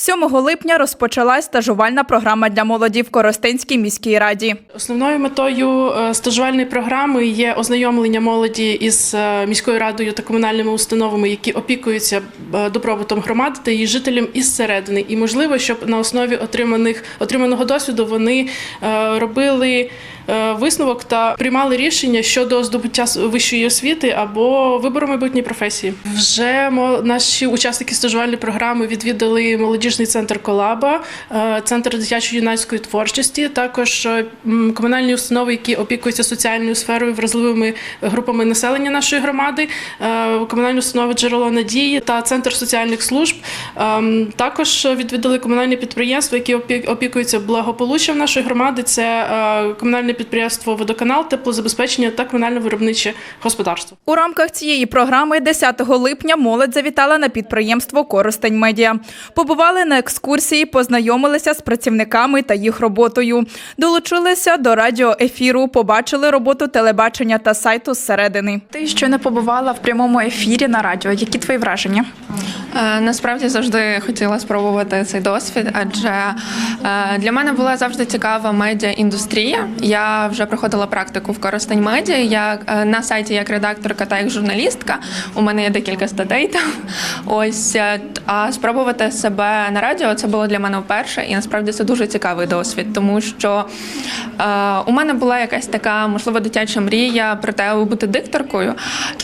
7 липня розпочалась стажувальна програма для молоді в Коростенській міській раді. Основною метою е, стажувальної програми є ознайомлення молоді із е, міською радою та комунальними установами, які опікуються е, добробутом громади та її жителям із середини. І можливо, щоб на основі отриманих отриманого досвіду вони робили. Е, Висновок та приймали рішення щодо здобуття вищої освіти або вибору майбутньої професії. Вже наші учасники стажувальної програми відвідали молодіжний центр Колаба, е, центр дитячо-юнацької творчості, також е, комунальні установи, які опікуються соціальною сферою, вразливими групами населення нашої громади, комунальні установи джерело надії та центр соціальних служб. Також відвідали комунальні підприємства, які опікуються благополуччям нашої громади. Це комунальне підприємство Водоканал, теплозабезпечення та комунальне виробниче господарство. У рамках цієї програми 10 липня молодь завітала на підприємство Коростень Медіа. Побували на екскурсії, познайомилися з працівниками та їх роботою. Долучилися до радіоефіру, побачили роботу телебачення та сайту зсередини. Ти ще не побувала в прямому ефірі на радіо. Які твої враження? Е, Насправді завжди хотіла спробувати цей досвід, адже е, для мене була завжди цікава медіаіндустрія. Я вже проходила практику в Коростень медіа. Я е, на сайті як редакторка та як журналістка. У мене є декілька статей там. Ось е, а спробувати себе на радіо це було для мене вперше, і насправді це дуже цікавий досвід, тому що е, у мене була якась така можливо дитяча мрія про те, аби бути дикторкою,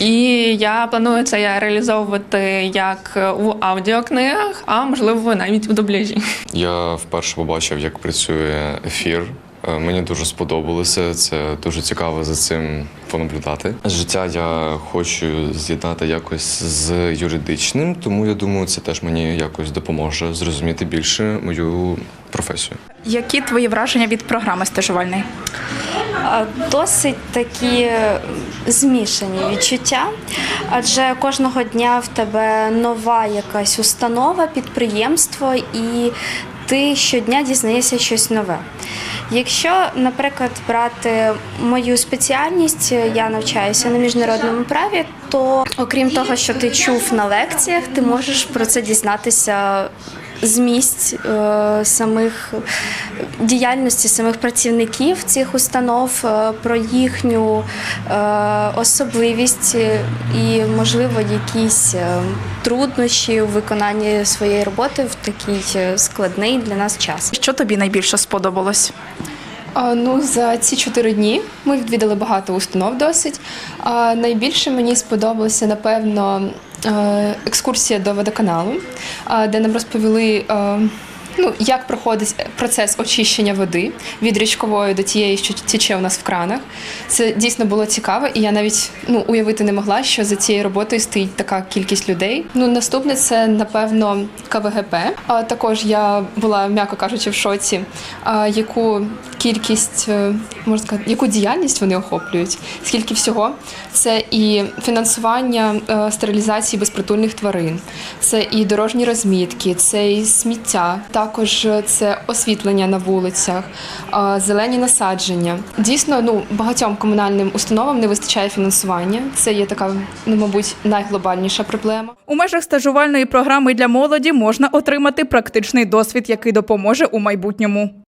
і я планую це реалізовувати як у аудіокнигах, а можливо навіть у дубляжі. Я вперше побачив, як працює ефір. Е, Мені дуже сподобалося. Це дуже цікаво за цим понаблюдати. Життя я хочу з'єднати якось з юридичним, тому я думаю, це теж мені якось допоможе зрозуміти більше мою професію. Які твої враження від програми стажувальної? Досить такі е, змішані відчуття, адже кожного дня в тебе нова якась установа, підприємство, і ти щодня дізнаєшся щось нове. Якщо, наприклад, брати мою спеціальність, я навчаюся на міжнародному праві, то окрім того, що ти чув на лекціях, ти можеш про це дізнатися з місць е, самих діяльності самих працівників цих установ, е, про їхню е, особливість і, можливо, якісь е, труднощі у виконанні своєї роботи в такий складний для нас час. Що тобі найбільше сподобалось? Ну, за ці чотири дні ми відвідали багато установ досить. Найбільше мені сподобалося, напевно, е, екскурсія до водоканалу, де нам розповіли. Ну, як проходить процес очищення води від річкової до тієї, що тече у нас в кранах. Це дійсно було цікаво, і я навіть ну, уявити не могла, що за цією роботою стоїть така кількість людей. Ну, наступне це, напевно, КВГП. А також я була, м'яко кажучи, в шоці, а, яку кількість, е, можна сказати, яку діяльність вони охоплюють, скільки всього. Це і фінансування е, стерилізації безпритульних тварин, це і дорожні розмітки, це і сміття. Також е, це освітлення на вулицях, зелені насадження. Дійсно, ну багатьом комунальним установам не вистачає фінансування. Це є така, ну мабуть, найглобальніша проблема. У межах стажувальної програми для молоді можна отримати практичний досвід, який допоможе у майбутньому.